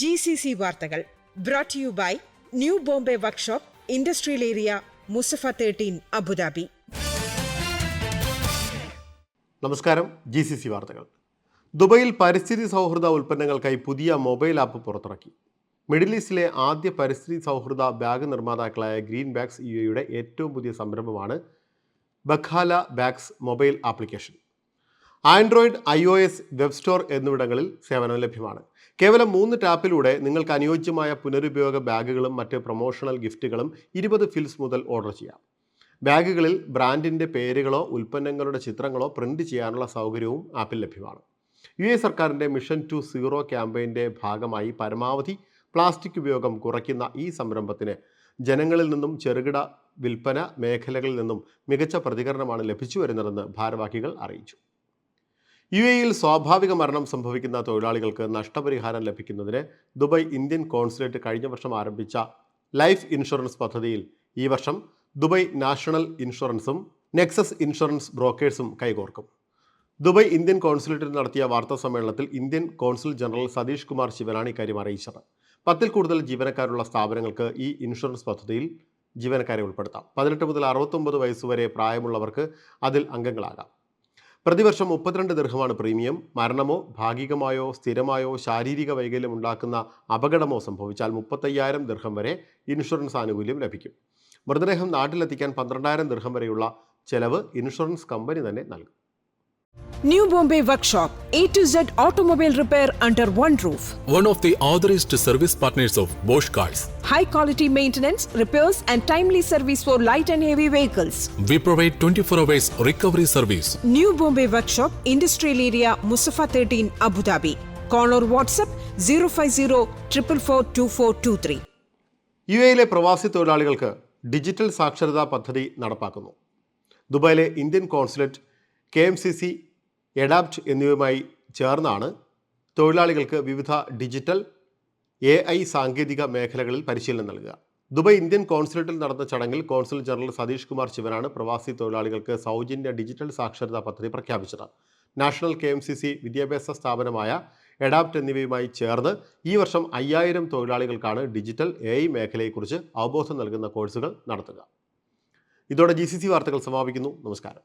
G C C വാർത്തകൾ brought you by new Bombay workshop industrial area Musaffah thirteen Abu Dhabi നമസ്കാരം G C C വാർത്തകൾ. ദുബൈയിൽ പരിസ്ഥിതി സൗഹൃദ ഉൽപ്പന്നങ്ങൾക്കായി പുതിയ മൊബൈൽ ആപ്പ് പുറത്തിറക്കി. മിഡിൽ ഈസ്റ്റിലെ ആദ്യ പരിസ്ഥിതി സൗഹൃദ ബാഗ് നിർമ്മാതാക്കളായ ഗ്രീൻ ബാഗ്സ് യു എയുടെ ഏറ്റവും പുതിയ സംരംഭമാണ് Baqala bags mobile application. Android I O S web store എന്നിവിടങ്ങളിൽ സേവനം ലഭ്യമാണ്. കേവലം മൂന്ന് ടാപ്പിലൂടെ നിങ്ങൾക്ക് അനുയോജ്യമായ പുനരുപയോഗ ബാഗുകളും മറ്റ് പ്രൊമോഷണൽ ഗിഫ്റ്റുകളും ഇരുപത് ഫിൽസ് മുതൽ ഓർഡർ ചെയ്യാം. ബാഗുകളിൽ ബ്രാൻഡിന്റെ പേരുകളോ ഉൽപ്പന്നങ്ങളുടെ ചിത്രങ്ങളോ പ്രിന്റ് ചെയ്യാനുള്ള സൗകര്യവും ആപ്പിൽ ലഭ്യമാണ്. യു എ സർക്കാരിന്റെ മിഷൻ ടു സീറോ ക്യാമ്പയിന്റെ ഭാഗമായി പരമാവധി പ്ലാസ്റ്റിക് ഉപയോഗം കുറയ്ക്കുന്ന ഈ സംരംഭത്തിന് ജനങ്ങളിൽ നിന്നും ചെറുകിട വിൽപ്പന മേഖലകളിൽ നിന്നും മികച്ച പ്രതികരണമാണ് ലഭിച്ചു വരുന്നതെന്ന് ഭാരവാഹികൾ അറിയിച്ചു. യു എയിൽ സ്വാഭാവിക മരണം സംഭവിക്കുന്ന തൊഴിലാളികൾക്ക് നഷ്ടപരിഹാരം ലഭിക്കുന്നതിന് ദുബായ് ഇന്ത്യൻ കോൺസുലേറ്റ് കഴിഞ്ഞ വർഷം ആരംഭിച്ച ലൈഫ് ഇൻഷുറൻസ് പദ്ധതിയിൽ ഈ വർഷം ദുബായ് നാഷണൽ ഇൻഷുറൻസും നെക്സസ് ഇൻഷുറൻസ് ബ്രോക്കേഴ്സും കൈകോർക്കും. ദുബായ് ഇന്ത്യൻ കോൺസുലേറ്റിൽ നടത്തിയ വാർത്താ സമ്മേളനത്തിൽ Indian consul general Satish Kumar ശിവനാണ് ഇക്കാര്യം അറിയിച്ചത്. പത്തിൽ കൂടുതൽ ജീവനക്കാരുള്ള സ്ഥാപനങ്ങൾക്ക് ഈ ഇൻഷുറൻസ് പദ്ധതിയിൽ ജീവനക്കാരെ ഉൾപ്പെടുത്താം. പതിനെട്ട് മുതൽ അറുപത്തൊമ്പത് വയസ്സുവരെ പ്രായമുള്ളവർക്ക് അതിൽ അംഗങ്ങളാകാം. പ്രതിവർഷം മുപ്പത്തിരണ്ട് ദീർഘമാണ് പ്രീമിയം. മരണമോ ഭാഗികമായോ സ്ഥിരമായോ ശാരീരിക വൈകല്യം ഉണ്ടാക്കുന്ന അപകടമോ സംഭവിച്ചാൽ മുപ്പത്തയ്യായിരം ദീർഘം വരെ ഇൻഷുറൻസ് ആനുകൂല്യം ലഭിക്കും. മൃതദേഹം നാട്ടിലെത്തിക്കാൻ പന്ത്രണ്ടായിരം ദീർഘം വരെയുള്ള ചെലവ് ഇൻഷുറൻസ് കമ്പനി തന്നെ നൽകും. New Bombay workshop A to Z automobile repair under one roof one of the authorized service partners of Bosch Cars. high quality maintenance, repairs, and timely service for light and heavy vehicles. We provide 24 hours recovery service. New Bombay Workshop, Industrial Area, Musafa 13, Abu Dhabi. Call or WhatsApp 050 444 U എയിലെ പ്രവാസി തൊഴിലാളികൾക്ക് digital സാക്ഷരതാ പദ്ധതി നടപ്പാക്കുന്നു ദുബായിലെ Indian consulate K M C C Edapt എന്നിവയുമായി ചേർന്നാണ് തൊഴിലാളികൾക്ക് വിവിധ ഡിജിറ്റൽ എ ഐ സാങ്കേതിക മേഖലകളിൽ പരിശീലനം നൽകുക. ദുബായ് ഇന്ത്യൻ കോൺസുലേറ്റിൽ നടന്ന ചടങ്ങിൽ കോൺസുൽ ജനറൽ സതീഷ് കുമാർ ശിവനാണ് പ്രവാസി തൊഴിലാളികൾക്ക് സൗജന്യ ഡിജിറ്റൽ സാക്ഷരതാ പദ്ധതി പ്രഖ്യാപിച്ചത്. National K M C C വിദ്യാഭ്യാസ സ്ഥാപനമായ എഡാപ്റ്റ് എന്നിവയുമായി ചേർന്ന് ഈ വർഷം അയ്യായിരം തൊഴിലാളികൾക്കാണ് ഡിജിറ്റൽ എ ഐ മേഖലയെക്കുറിച്ച് അവബോധം നൽകുന്ന കോഴ്സുകൾ നടത്തുക. ഇതോടെ ജി സി സി വാർത്തകൾ സമാപിക്കുന്നു. നമസ്കാരം.